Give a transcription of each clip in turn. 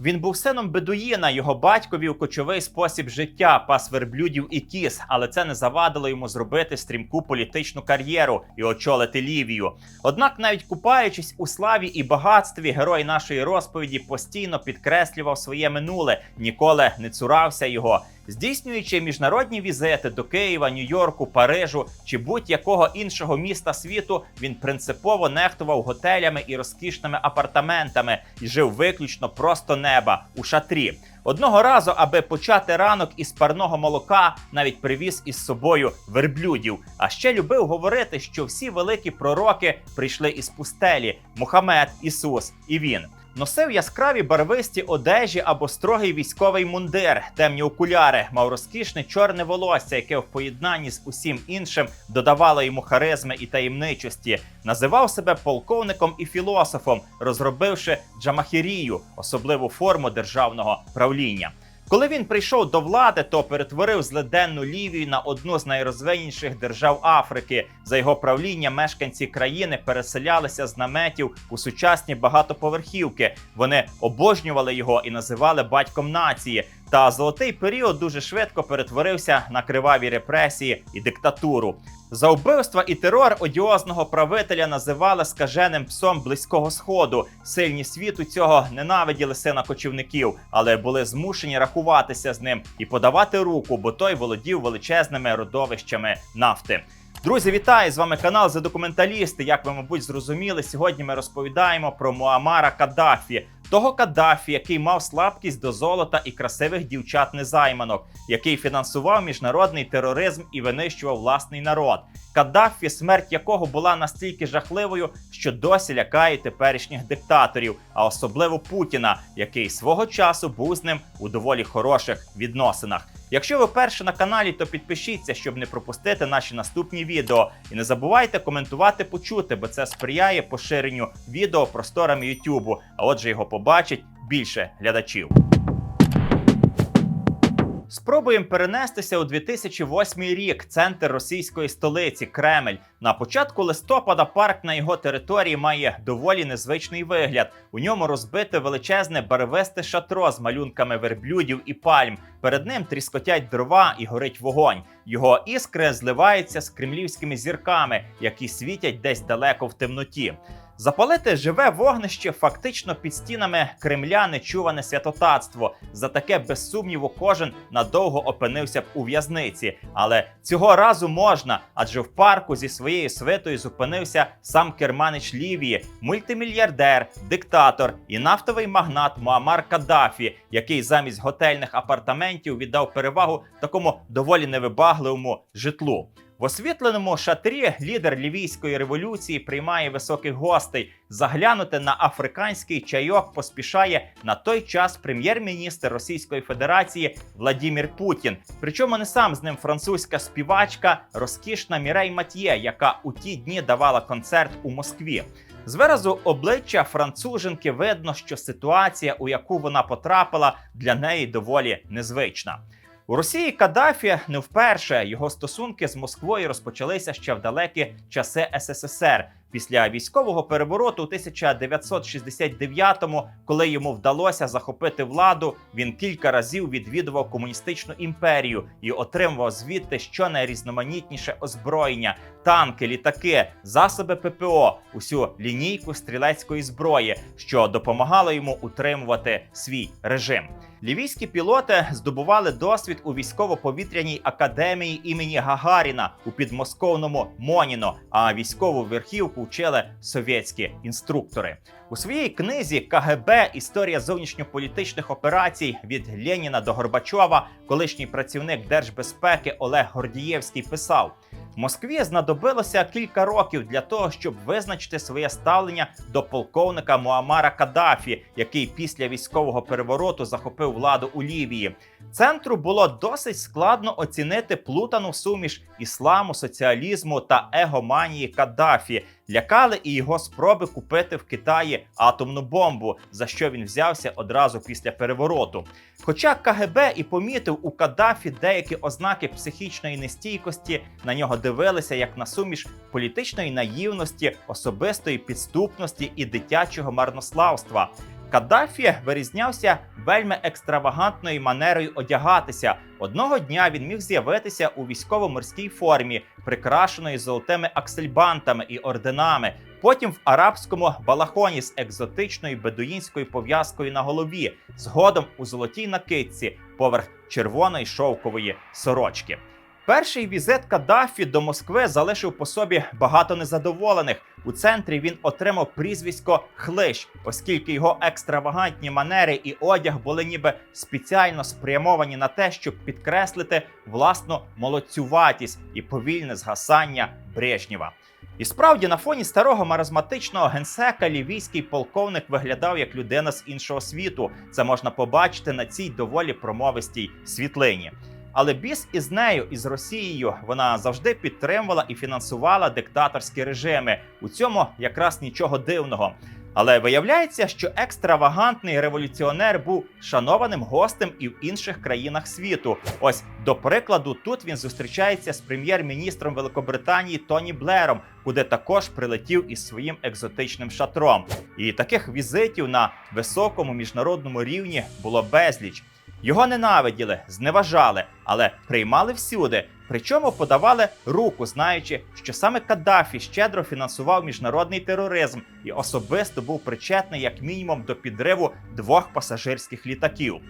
Він був сином бедуїна, його батько вів кочовий спосіб життя, пас верблюдів і кіз, але це не завадило йому зробити стрімку політичну кар'єру і очолити Лівію. Однак, навіть купаючись у славі і багатстві, герой нашої розповіді постійно підкреслював своє минуле, ніколи не цурався його. Здійснюючи міжнародні візити до Києва, Нью-Йорку, Парижу чи будь-якого іншого міста світу, він принципово нехтував готелями і розкішними апартаментами і жив виключно просто неба у шатрі. Одного разу, аби почати ранок із парного молока, навіть привіз із собою верблюдів. А ще любив говорити, що всі великі пророки прийшли із пустелі: Мухаммед, Ісус і він. Носив яскраві барвисті одежі або строгий військовий мундир, темні окуляри, мав розкішне чорне волосся, яке в поєднанні з усім іншим додавало йому харизми і таємничості. Називав себе полковником і філософом, розробивши джамахірію, особливу форму державного правління. Коли він прийшов до влади, то перетворив злиденну Лівію на одну з найрозвиненіших держав Африки. За його правління мешканці країни переселялися з наметів у сучасні багатоповерхівки. Вони обожнювали його і називали батьком нації. Та золотий період дуже швидко перетворився на криваві репресії і диктатуру. За вбивства і терор одіозного правителя називали скаженим псом близького сходу. Сильні світу цього ненавиділи сина кочівників, але були змушені рахуватися з ним і подавати руку, бо той володів величезними родовищами нафти. Друзі, вітаю! З вами канал за документалісти. Як ви, мабуть, зрозуміли, сьогодні ми розповідаємо про Муамара Каддафі, того Каддафі, який мав слабкість до золота і красивих дівчат-незайманок, який фінансував міжнародний тероризм і винищував власний народ. Каддафі, смерть якого була настільки жахливою, що досі лякає теперішніх диктаторів, а особливо Путіна, який свого часу був з ним у доволі хороших відносинах. Якщо ви перше на каналі, то підпишіться, щоб не пропустити наші наступні відео. І не забувайте коментувати, почути, бо це сприяє поширенню відео просторами Ютубу. А отже, його побачить більше глядачів. Спробуємо перенестися у 2008 рік, центр російської столиці Кремль. На початку листопада парк на його території має доволі незвичний вигляд. У ньому розбите величезне барвисте шатро з малюнками верблюдів і пальм. Перед ним тріскотять дрова і горить вогонь. Його іскри зливаються з кремлівськими зірками, які світять десь далеко в темноті. Запалити живе вогнище фактично під стінами Кремля нечуване святотатство. За таке без сумніву кожен надовго опинився б у в'язниці. Але цього разу можна, адже в парку зі своєю свитою зупинився сам керманич Лівії, мультимільярдер, диктатор і нафтовий магнат Муамар Каддафі, який замість готельних апартаментів віддав перевагу такому доволі невибагливому житлу. В освітленому шатрі лідер лівійської революції приймає високих гостей. Заглянути на африканський чайок поспішає на той час прем'єр-міністр Російської Федерації Владімір Путін. Причому не сам з ним французька співачка, розкішна Мірей Матьє, яка у ті дні давала концерт у Москві. З виразу обличчя француженки видно, що ситуація, у яку вона потрапила, для неї доволі незвична. У Росії Каддафі не вперше його стосунки з Москвою розпочалися ще в далекі часи СССР. Після військового перевороту у 1969-му, коли йому вдалося захопити владу, він кілька разів відвідував комуністичну імперію і отримував звідти щонайрізноманітніше озброєння, танки, літаки, засоби ППО, усю лінійку стрілецької зброї, що допомагало йому утримувати свій режим. Лівійські пілоти здобували досвід у військово-повітряній академії імені Гагаріна у підмосковному Моніно. А військову верхівку вчили совєтські інструктори. У своїй книзі КГБ Історія зовнішньополітичних операцій від Леніна до Горбачова, колишній працівник держбезпеки Олег Гордієвський писав. Москві знадобилося кілька років для того, щоб визначити своє ставлення до полковника Муамара Каддафі, який після військового перевороту захопив владу у Лівії. Центру було досить складно оцінити плутану суміш ісламу, соціалізму та егоманії Каддафі. Лякали і його спроби купити в Китаї атомну бомбу, за що він взявся одразу після перевороту. Хоча КГБ і помітив у Каддафі деякі ознаки психічної нестійкості, на нього дивилися як на суміш політичної наївності, особистої підступності і дитячого марнославства. Каддафі вирізнявся вельми екстравагантною манерою одягатися. Одного дня він міг з'явитися у військово-морській формі, прикрашеної золотими аксельбантами і орденами. Потім в арабському балахоні з екзотичною бедуїнською пов'язкою на голові, згодом у золотій накидці поверх червоної шовкової сорочки. Перший візит Каддафі до Москви залишив по собі багато незадоволених. У центрі він отримав прізвисько Хлищ, оскільки його екстравагантні манери і одяг були ніби спеціально спрямовані на те, щоб підкреслити власну молодцюватість і повільне згасання Брежнєва. І справді на фоні старого маразматичного генсека лівійський полковник виглядав як людина з іншого світу. Це можна побачити на цій доволі промовистій світлині. Але біс із нею, і з Росією, вона завжди підтримувала і фінансувала диктаторські режими. У цьому якраз нічого дивного. Але виявляється, що екстравагантний революціонер був шанованим гостем і в інших країнах світу. Ось до прикладу, тут він зустрічається з прем'єр-міністром Великобританії Тоні Блером, куди також прилетів із своїм екзотичним шатром. І таких візитів на високому міжнародному рівні було безліч. Його ненавиділи, зневажали, але приймали всюди. Причому подавали руку, знаючи, що саме Каддафі щедро фінансував міжнародний тероризм і особисто був причетний як мінімум до підриву двох пасажирських літаків.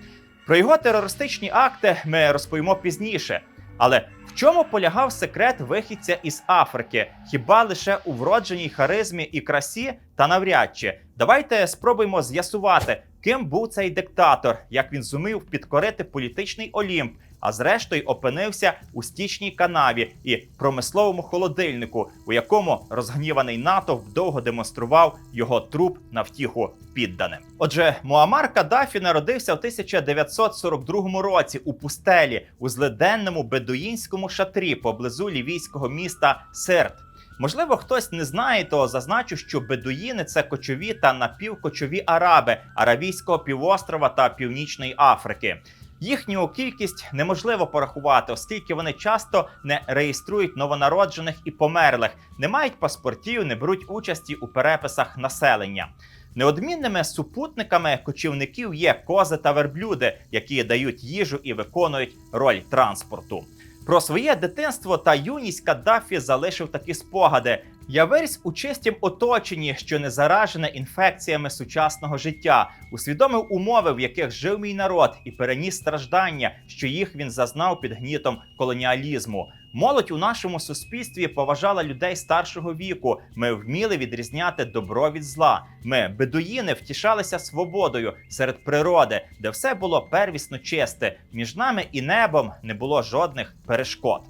Про його терористичні акти ми розповімо пізніше. Але в чому полягав секрет вихідця із Африки? Хіба лише у вродженій харизмі і красі? Та навряд чи давайте спробуємо з'ясувати, ким був цей диктатор, як він зумів підкорити політичний олімп, а зрештою опинився у стічній канаві і промисловому холодильнику, у якому розгніваний натовп довго демонстрував його труп на втіху підданим. Отже, Муамар Каддафі народився в 1942 році у пустелі у злиденному бедуїнському шатрі поблизу лівійського міста Серт. Можливо, хтось не знає, то зазначу, що бедуїни це кочові та напівкочові араби Аравійського півострова та Північної Африки. Їхню кількість неможливо порахувати, оскільки вони часто не реєструють новонароджених і померлих, не мають паспортів, не беруть участі у переписах населення. Неодмінними супутниками кочівників є кози та верблюди, які дають їжу і виконують роль транспорту. Про своє дитинство та юність Каддафі залишив такі спогади. Я виріс у чистім оточенні, що не заражене інфекціями сучасного життя, усвідомив умови, в яких жив мій народ, і переніс страждання, що їх він зазнав під гнітом колоніалізму. Молодь у нашому суспільстві поважала людей старшого віку. Ми вміли відрізняти добро від зла. Ми, бедуїни, втішалися свободою серед природи, де все було первісно чисте. Між нами і небом не було жодних перешкод.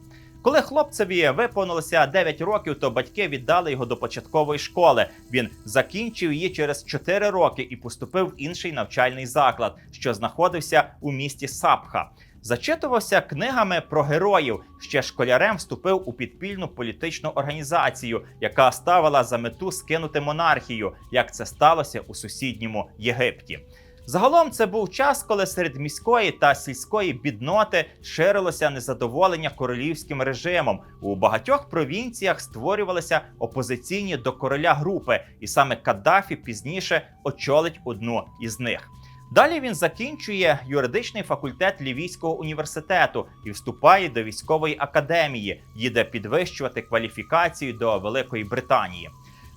Коли хлопцеві виповнилося 9 років, то батьки віддали його до початкової школи. Він закінчив її через 4 роки і поступив в інший навчальний заклад, що знаходився у місті Сапха. Зачитувався книгами про героїв. Ще школярем вступив у підпільну політичну організацію, яка ставила за мету скинути монархію, як це сталося у сусідньому Єгипті. Загалом це був час, коли серед міської та сільської бідноти ширилося незадоволення королівським режимом. У багатьох провінціях створювалися опозиційні до короля групи, і саме Каддафі пізніше очолить одну із них. Далі він закінчує юридичний факультет Лівійського університету і вступає до військової академії, їде підвищувати кваліфікацію до Великої Британії.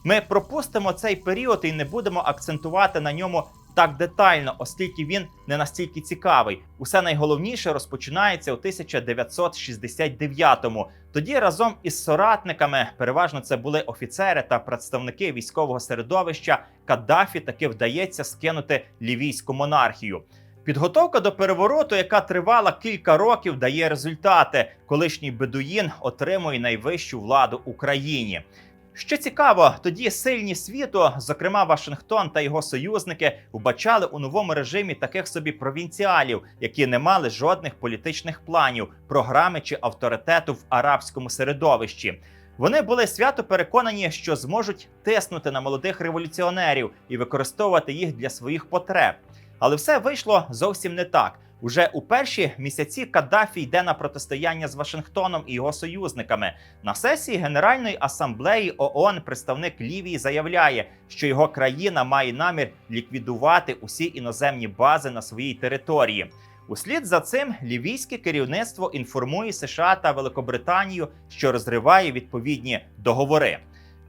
Ми пропустимо цей період і не будемо акцентувати на ньому так детально, оскільки він не настільки цікавий. Усе найголовніше розпочинається у 1969-му. Тоді разом із соратниками, переважно це були офіцери та представники військового середовища, Каддафі таки вдається скинути лівійську монархію. Підготовка до перевороту, яка тривала кілька років, дає результати. Колишній бедуїн отримує найвищу владу Україні. Що цікаво, тоді сильні світу, зокрема Вашингтон та його союзники, вбачали у новому режимі таких собі провінціалів, які не мали жодних політичних планів, програми чи авторитету в арабському середовищі. Вони були свято переконані, що зможуть тиснути на молодих революціонерів і використовувати їх для своїх потреб. Але все вийшло зовсім не так. Уже у перші місяці Каддафі йде на протистояння з Вашингтоном і його союзниками. На сесії Генеральної асамблеї ООН представник Лівії заявляє, що його країна має намір ліквідувати усі іноземні бази на своїй території. Услід за цим лівійське керівництво інформує США та Великобританію, що розриває відповідні договори.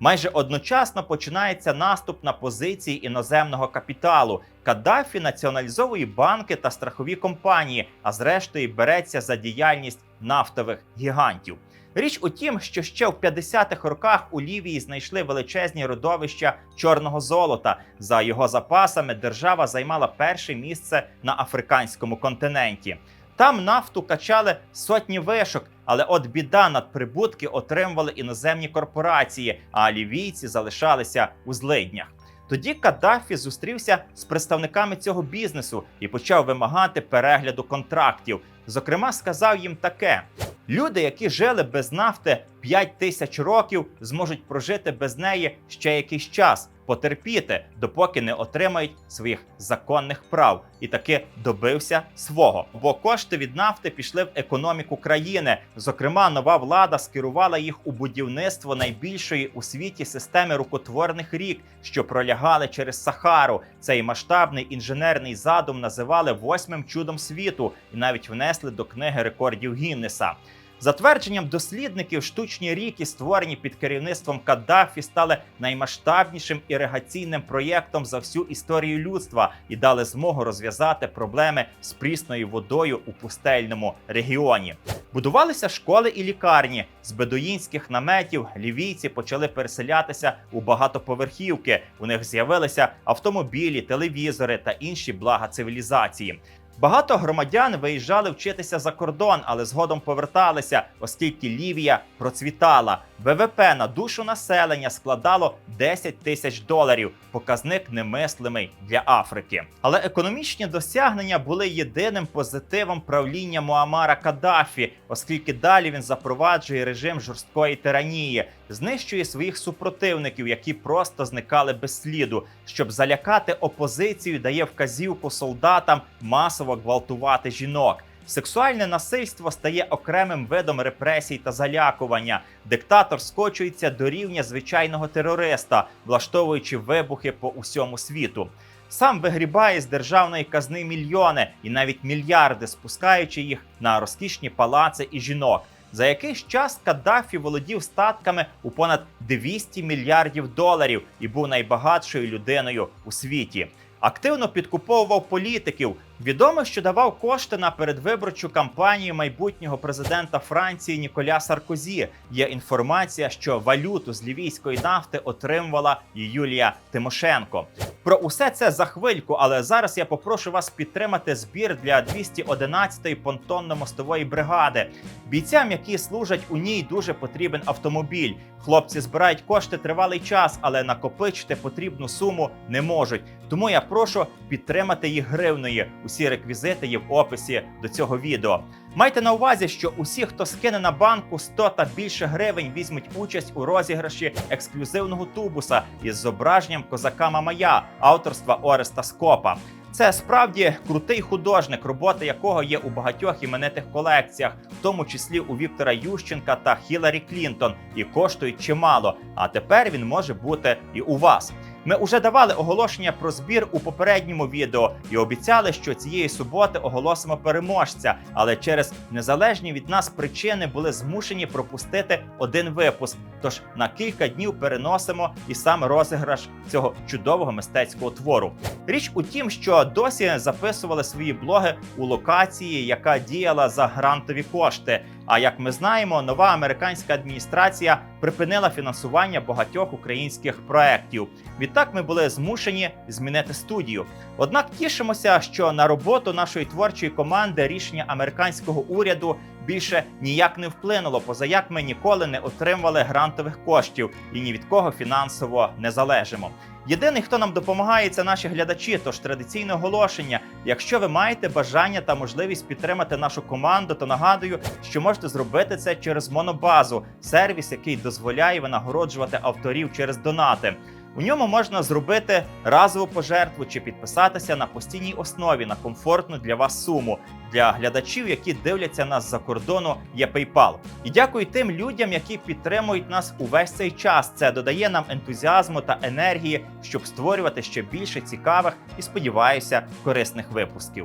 Майже одночасно починається наступ на позиції іноземного капіталу. Каддафі націоналізовує банки та страхові компанії, а зрештою береться за діяльність нафтових гігантів. Річ у тім, що ще в 50-х роках у Лівії знайшли величезні родовища чорного золота. За його запасами держава займала перше місце на африканському континенті. Там нафту качали сотні вишок, але от біда надприбутки отримували іноземні корпорації, а лівійці залишалися у злиднях. Тоді Каддафі зустрівся з представниками цього бізнесу і почав вимагати перегляду контрактів. Зокрема, сказав їм таке: люди, які жили без нафти 5 тисяч років, зможуть прожити без неї ще якийсь час, потерпіти, допоки не отримають своїх законних прав, і таки добився свого. Бо кошти від нафти пішли в економіку країни. Зокрема, нова влада скерувала їх у будівництво найбільшої у світі системи рукотворних рік, що пролягали через Сахару. Цей масштабний інженерний задум називали восьмим чудом світу і навіть внесли до книги рекордів Гіннеса. За твердженням дослідників, штучні ріки, створені під керівництвом Каддафі, стали наймасштабнішим іригаційним проєктом за всю історію людства і дали змогу розв'язати проблеми з прісною водою у пустельному регіоні. Будувалися школи і лікарні з бедуїнських наметів. Лівійці почали переселятися у багатоповерхівки. У них з'явилися автомобілі, телевізори та інші блага цивілізації. Багато громадян виїжджали вчитися за кордон, але згодом поверталися, оскільки Лівія процвітала. ВВП на душу населення складало 10 тисяч доларів. Показник немислимий для Африки. Але економічні досягнення були єдиним позитивом правління Муамара Каддафі, оскільки далі він запроваджує режим жорсткої тиранії, знищує своїх супротивників, які просто зникали без сліду. Щоб залякати опозицію, дає вказівку солдатам масово гвалтувати жінок. Сексуальне насильство стає окремим видом репресій та залякування. Диктатор скочується до рівня звичайного терориста, влаштовуючи вибухи по усьому світу. Сам вигрібає з державної казни мільйони і навіть мільярди, спускаючи їх на розкішні палаци і жінок. За якийсь час Каддафі володів статками у понад 200 мільярдів доларів і був найбагатшою людиною у світі. Активно підкуповував політиків. Відомо, що давав кошти на передвиборчу кампанію майбутнього президента Франції Ніколя Саркозі. Є інформація, що валюту з лівійської нафти отримувала Юлія Тимошенко. Про усе це за хвильку, але зараз я попрошу вас підтримати збір для 211-ї понтонно-мостової бригади. Бійцям, які служать у ній, дуже потрібен автомобіль. Хлопці збирають кошти тривалий час, але накопичити потрібну суму не можуть. Тому я прошу підтримати їх гривною. Усі реквізити є в описі до цього відео. Майте на увазі, що усі, хто скине на банку 100 та більше гривень, візьмуть участь у розіграші ексклюзивного тубуса із зображенням козака Мамая авторства Ореста Скопа. Це справді крутий художник, роботи якого є у багатьох іменитих колекціях, в тому числі у Віктора Ющенка та Хіларі Клінтон, і коштують чимало. А тепер він може бути і у вас. Ми вже давали оголошення про збір у попередньому відео і обіцяли, що цієї суботи оголосимо переможця, але через незалежні від нас причини були змушені пропустити один випуск. Тож на кілька днів переносимо і сам розіграш цього чудового мистецького твору. Річ у тім, що досі записували свої блоги у локації, яка діяла за грантові кошти. А як ми знаємо, нова американська адміністрація припинила фінансування багатьох українських проєктів. Відтак ми були змушені змінити студію. Однак тішимося, що на роботу нашої творчої команди рішення американського уряду більше ніяк не вплинуло, поза як ми ніколи не отримували грантових коштів і ні від кого фінансово не залежимо. Єдиний, хто нам допомагає, це наші глядачі. Тож традиційне оголошення. Якщо ви маєте бажання та можливість підтримати нашу команду, то нагадую, що можете зробити це через Монобазу, сервіс, який дозволяє винагороджувати авторів через донати. У ньому можна зробити разову пожертву чи підписатися на постійній основі на комфортну для вас суму. Для глядачів, які дивляться нас за кордону, є PayPal. І дякую тим людям, які підтримують нас увесь цей час. Це додає нам ентузіазму та енергії, щоб створювати ще більше цікавих і сподіваюся корисних випусків.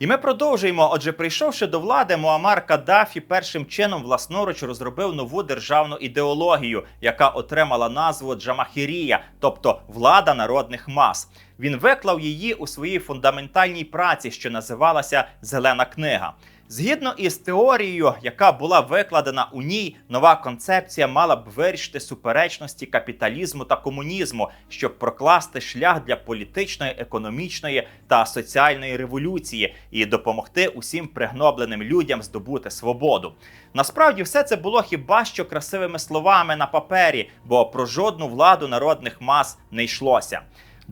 І ми продовжуємо. Отже, прийшовши до влади, Муамар Каддафі першим чином власноруч розробив нову державну ідеологію, яка отримала назву Джамахірія, тобто влада народних мас. Він виклав її у своїй фундаментальній праці, що називалася Зелена книга. Згідно із теорією, яка була викладена у ній, нова концепція мала б вирішити суперечності капіталізму та комунізму, щоб прокласти шлях для політичної, економічної та соціальної революції і допомогти усім пригнобленим людям здобути свободу. Насправді, все це було хіба що красивими словами на папері, бо про жодну владу народних мас не йшлося.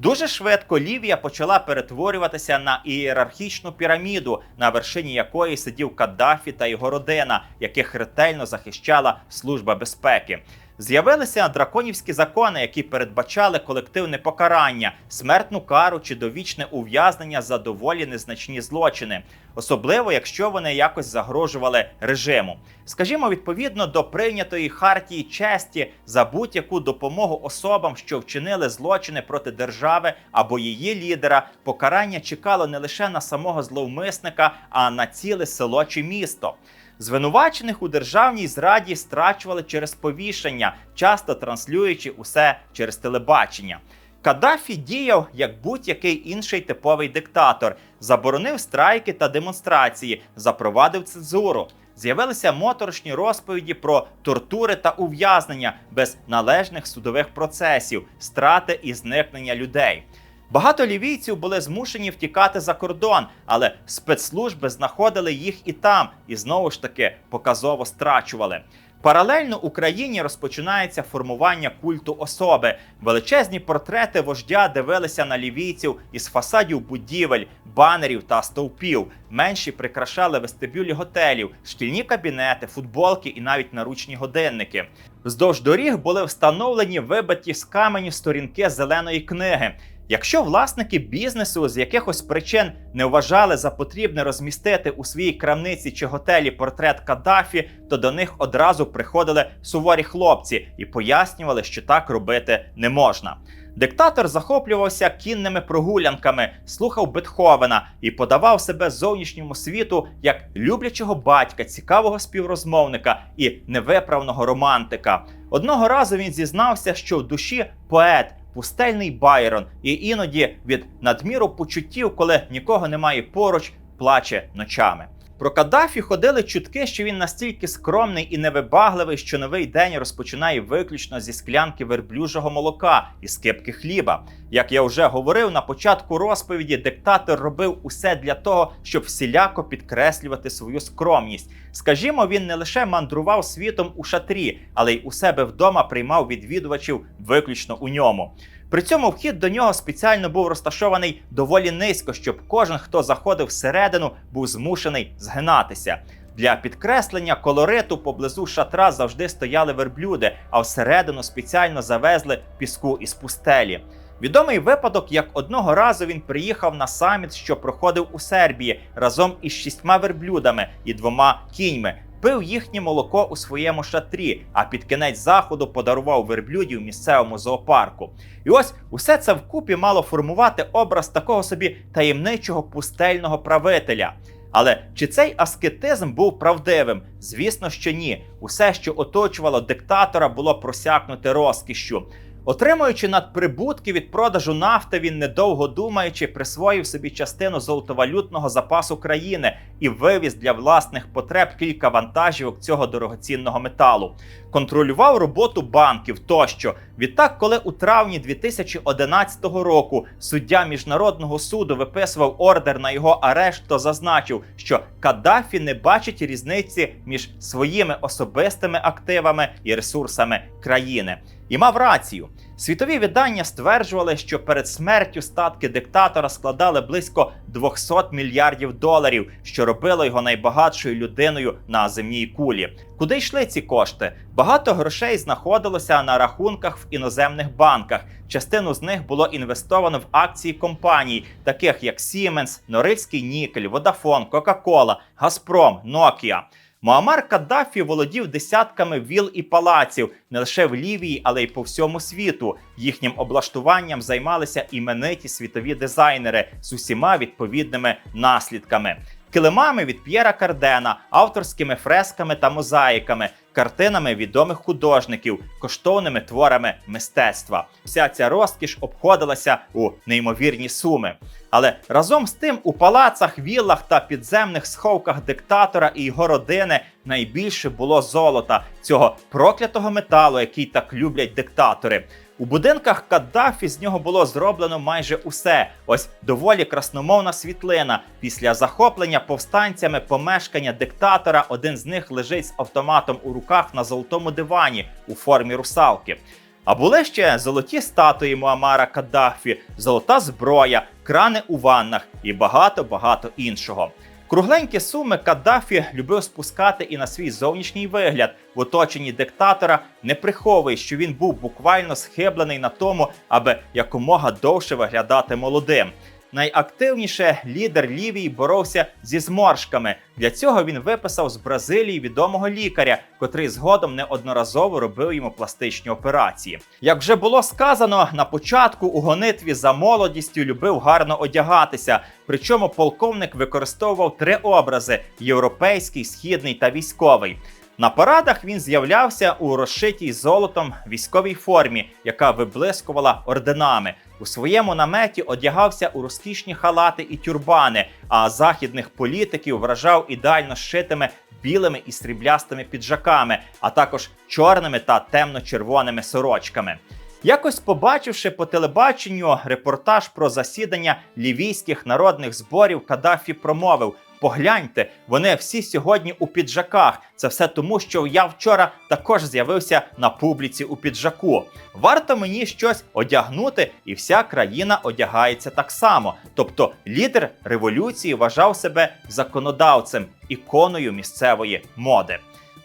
Дуже швидко Лівія почала перетворюватися на ієрархічну піраміду, на вершині якої сидів Каддафі та його родина, яких ретельно захищала служба безпеки. З'явилися драконівські закони, які передбачали колективне покарання, смертну кару чи довічне ув'язнення за доволі незначні злочини, особливо якщо вони якось загрожували режиму. Скажімо, відповідно до прийнятої хартії честі за будь-яку допомогу особам, що вчинили злочини проти держави або її лідера, покарання чекало не лише на самого зловмисника, а на ціле село чи місто. Звинувачених у державній зраді страчували через повішення, часто транслюючи усе через телебачення. Каддафі діяв як будь-який інший типовий диктатор, заборонив страйки та демонстрації, запровадив цензуру. З'явилися моторошні розповіді про тортури та ув'язнення без належних судових процесів, страти і зникнення людей. Багато лівійців були змушені втікати за кордон, але спецслужби знаходили їх і там, і знову ж таки показово страчували. Паралельно Україні розпочинається формування культу особи. Величезні портрети вождя дивилися на лівійців із фасадів будівель, банерів та стовпів. Менші прикрашали вестибюлі готелів, шкільні кабінети, футболки і навіть наручні годинники. Вздовж доріг були встановлені вибиті з каменю сторінки зеленої книги. Якщо власники бізнесу з якихось причин не вважали за потрібне розмістити у своїй крамниці чи готелі портрет Каддафі, то до них одразу приходили суворі хлопці і пояснювали, що так робити не можна. Диктатор захоплювався кінними прогулянками, слухав Бетховена і подавав себе зовнішньому світу як люблячого батька, цікавого співрозмовника і невиправного романтика. Одного разу він зізнався, що в душі поет пустельний Байрон, і іноді від надміру почуттів, коли нікого немає поруч, плаче ночами. Про Каддафі ходили чутки, що він настільки скромний і невибагливий, що новий день розпочинає виключно зі склянки верблюжого молока і скипки хліба. Як я вже говорив на початку розповіді, диктатор робив усе для того, щоб всіляко підкреслювати свою скромність. Скажімо, він не лише мандрував світом у шатрі, але й у себе вдома приймав відвідувачів виключно у ньому. При цьому вхід до нього спеціально був розташований доволі низько, щоб кожен, хто заходив всередину, був змушений згинатися. Для підкреслення колориту поблизу шатра завжди стояли верблюди, а всередину спеціально завезли піску із пустелі. Відомий випадок, як одного разу він приїхав на саміт, що проходив у Сербії разом із шістьма верблюдами і двома кіньми. Пив їхнє молоко у своєму шатрі, а під кінець заходу подарував верблюдів місцевому зоопарку. І ось усе це вкупі мало формувати образ такого собі таємничого пустельного правителя. Але чи цей аскетизм був правдивим? Звісно, що ні. Усе, що оточувало диктатора, було просякнуте розкішшю. Отримуючи надприбутки від продажу нафти, він недовго думаючи, присвоїв собі частину золотовалютного запасу країни і вивіз для власних потреб кілька вантажівок цього дорогоцінного металу. Контролював роботу банків тощо. Відтак, коли у травні 2011 року суддя міжнародного суду виписував ордер на його арешт, то зазначив, що Каддафі не бачить різниці між своїми особистими активами і ресурсами країни. І мав рацію. Світові видання стверджували, що перед смертю статки диктатора складали близько 200 мільярдів доларів, що робило його найбагатшою людиною на земній кулі. Куди йшли ці кошти? Багато грошей знаходилося на рахунках в іноземних банках. Частину з них було інвестовано в акції компаній, таких як Siemens, Норильський Нікель, Vodafone, Coca-Cola, Газпром, Nokia. Муаммар Каддафі володів десятками віл і палаців не лише в Лівії, але й по всьому світу. Їхнім облаштуванням займалися імениті світові дизайнери з усіма відповідними наслідками. Килимами від П'єра Кардена, авторськими фресками та мозаїками, картинами відомих художників, коштовними творами мистецтва. Вся ця розкіш обходилася у неймовірні суми. Але разом з тим у палацах, віллах та підземних сховках диктатора і його родини найбільше було золота цього проклятого металу, який так люблять диктатори. У будинках Каддафі з нього було зроблено майже усе. Ось доволі красномовна світлина. Після захоплення повстанцями помешкання диктатора один з них лежить з автоматом у руках на золотому дивані у формі русалки. А були ще золоті статуї Муамара Каддафі, золота зброя, крани у ваннах і багато-багато іншого. Кругленькі суми Каддафі любив спускати і на свій зовнішній вигляд в оточенні диктатора, не приховує, що він був буквально схиблений на тому, аби якомога довше виглядати молодим. Найактивніше лідер Лівії боровся зі зморшками. Для цього він виписав з Бразилії відомого лікаря, котрий згодом неодноразово робив йому пластичні операції. Як вже було сказано, на початку у гонитві за молодістю любив гарно одягатися. Причому полковник використовував три образи: європейський, східний та військовий. На парадах він з'являвся у розшитій золотом військовій формі, яка виблискувала орденами. У своєму наметі одягався у розкішні халати і тюрбани, а західних політиків вражав ідеально зшитими білими і сріблястими піджаками, а також чорними та темно-червоними сорочками. Якось побачивши по телебаченню репортаж про засідання лівійських народних зборів, Каддафі промовив: Погляньте, вони всі сьогодні у піджаках. Це все тому, що я вчора також з'явився на публіці у піджаку. Варто мені щось одягнути, і вся країна одягається так само. Тобто лідер революції вважав себе законодавцем, іконою місцевої моди.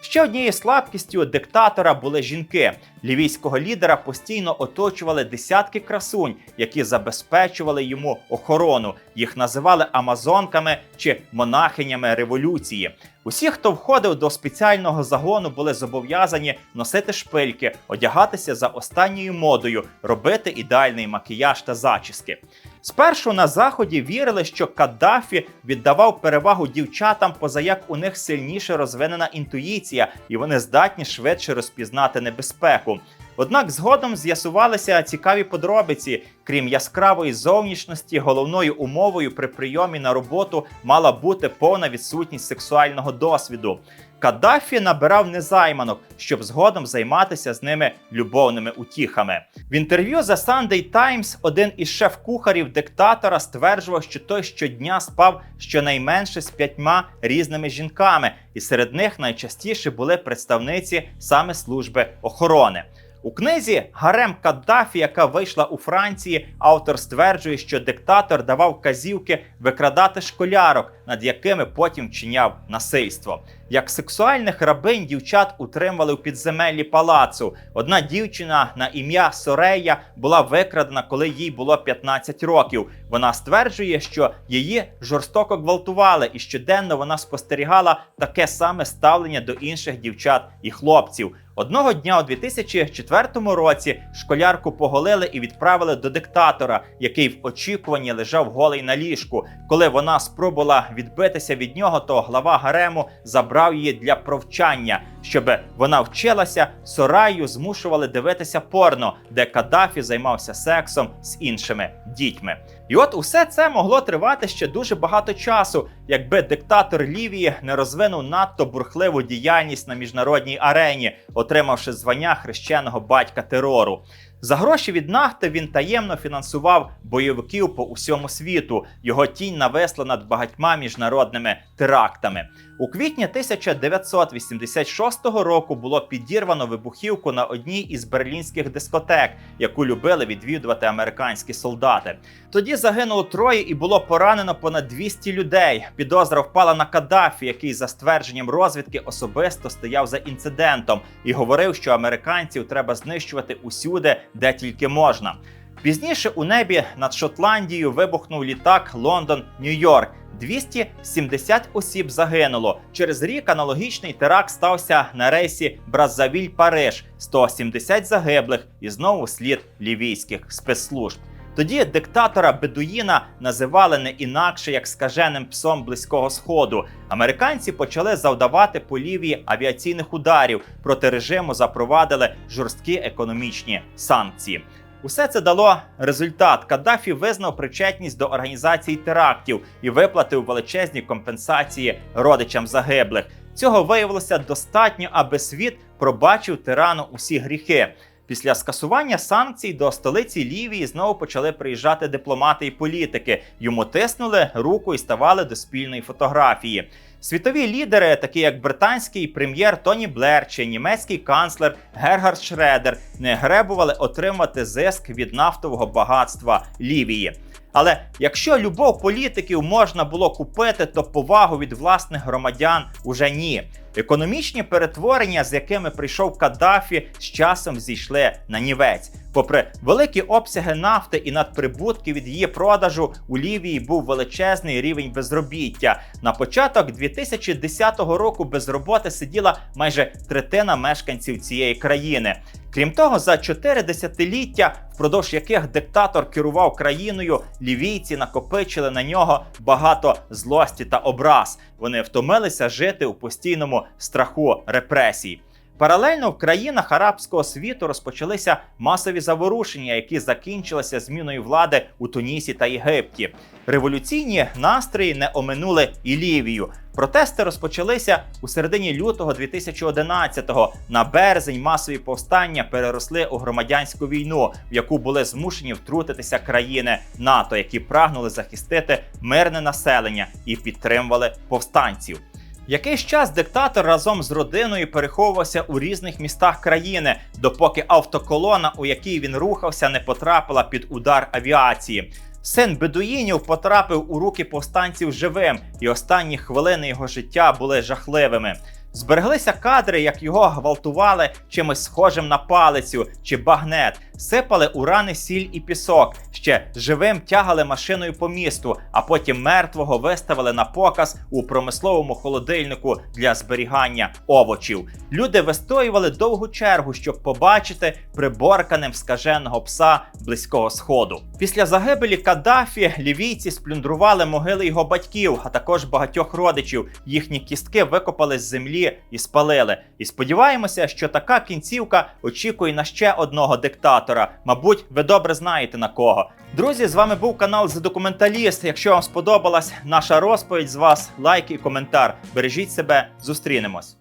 Ще однією слабкістю диктатора були жінки. Лівійського лідера постійно оточували десятки красунь, які забезпечували йому охорону. Їх називали амазонками чи монахинями революції. Усі, хто входив до спеціального загону, були зобов'язані носити шпильки, одягатися за останньою модою, робити ідеальний макіяж та зачіски. Спершу на заході вірили, що Каддафі віддавав перевагу дівчатам, поза як у них сильніше розвинена інтуїція, і вони здатні швидше розпізнати небезпеку. Однак згодом з'ясувалися цікаві подробиці. Крім яскравої зовнішності, головною умовою при прийомі на роботу мала бути повна відсутність сексуального досвіду. Каддафі набирав незайманок, щоб згодом займатися з ними любовними утіхами. В інтерв'ю The Sunday Times один із шеф-кухарів диктатора стверджував, що той щодня спав щонайменше з п'ятьма різними жінками, і серед них найчастіше були представниці саме служби охорони. У книзі Гарем Каддафі, яка вийшла у Франції, автор стверджує, що диктатор давав казівки викрадати школярок, над якими потім вчиняв насильство. Як сексуальних рабинь дівчат утримували у підземеллі палацу. Одна дівчина на ім'я Сорея була викрадена, коли їй було 15 років. Вона стверджує, що її жорстоко гвалтували, і щоденно вона спостерігала таке саме ставлення до інших дівчат і хлопців. Одного дня у 2004 році школярку поголили і відправили до диктатора, який в очікуванні лежав голий на ліжку. Коли вона спробувала відбитися від нього, то глава гарему забрав її для провчання. Щоб вона вчилася, Сораю змушували дивитися порно, де Каддафі займався сексом з іншими дітьми. І от усе це могло тривати ще дуже багато часу, якби диктатор Лівії не розвинув надто бурхливу діяльність на міжнародній арені, отримавши звання хрещеного батька терору. За гроші від нафти він таємно фінансував бойовиків по усьому світу. Його тінь навесла над багатьма міжнародними терактами. У квітні 1986 року було підірвано вибухівку на одній із берлінських дискотек, яку любили відвідувати американські солдати. Тоді загинуло троє і було поранено понад 200 людей. Підозра впала на Каддафі, який за ствердженням розвідки особисто стояв за інцидентом і говорив, що американців треба знищувати усюди, де тільки можна. Пізніше у небі над Шотландією вибухнув літак Лондон-Нью-Йорк. 270 осіб загинуло. Через рік аналогічний теракт стався на рейсі Браззавіль-Париж. 170 загиблих і знову слід лівійських спецслужб. Тоді диктатора Бедуїна називали не інакше як скаженим псом близького сходу. Американці почали завдавати по Лівії авіаційних ударів. Проти режиму запровадили жорсткі економічні санкції. Усе це дало результат. Каддафі визнав причетність до організації терактів і виплатив величезні компенсації родичам загиблих. Цього виявилося достатньо, аби світ пробачив тирану усі гріхи. Після скасування санкцій до столиці Лівії знову почали приїжджати дипломати і політики. Йому тиснули руку і ставали до спільної фотографії. Світові лідери, такі як британський прем'єр Тоні Блер чи німецький канцлер Гергард Шредер, не гребували отримати зиск від нафтового багатства Лівії. Але якщо любов політиків можна було купити, то повагу від власних громадян уже ні. Економічні перетворення, з якими прийшов Каддафі, з часом зійшли на нівець. Попри великі обсяги нафти і надприбутки від її продажу, у Лівії був величезний рівень безробіття. На початок 2010 року без роботи сиділа майже третина мешканців цієї країни. Крім того, за чотири десятиліття, впродовж яких диктатор керував країною, лівійці накопичили на нього багато злості та образ. Вони втомилися жити у постійному страху репресій. Паралельно в країнах арабського світу розпочалися масові заворушення, які закінчилися зміною влади у Тунісі та Єгипті. Революційні настрої не оминули і Лівію. Протести розпочалися у середині лютого 2011-го. На березень масові повстання переросли у громадянську війну, в яку були змушені втрутитися країни НАТО, які прагнули захистити мирне населення і підтримували повстанців. Якийсь час диктатор разом з родиною переховувався у різних містах країни, допоки автоколона, у якій він рухався, не потрапила під удар авіації. Син бедуїнів потрапив у руки повстанців живим, і останні хвилини його життя були жахливими. Збереглися кадри, як його гвалтували чимось схожим на палицю чи багнет, сипали у рани сіль і пісок, ще живим тягали машиною по місту, а потім мертвого виставили на показ у промисловому холодильнику для зберігання овочів. Люди вистоювали довгу чергу, щоб побачити приборканим скаженого пса близького сходу. Після загибелі Каддафі лівійці сплюндрували могили його батьків, а також багатьох родичів. Їхні кістки викопали з землі і спалили. І сподіваємося, що така кінцівка очікує на ще одного диктатора. Мабуть, ви добре знаєте на кого. Друзі, з вами був канал The Документаліст. Якщо вам сподобалась наша розповідь з вас, лайк і коментар. Бережіть себе, зустрінемось.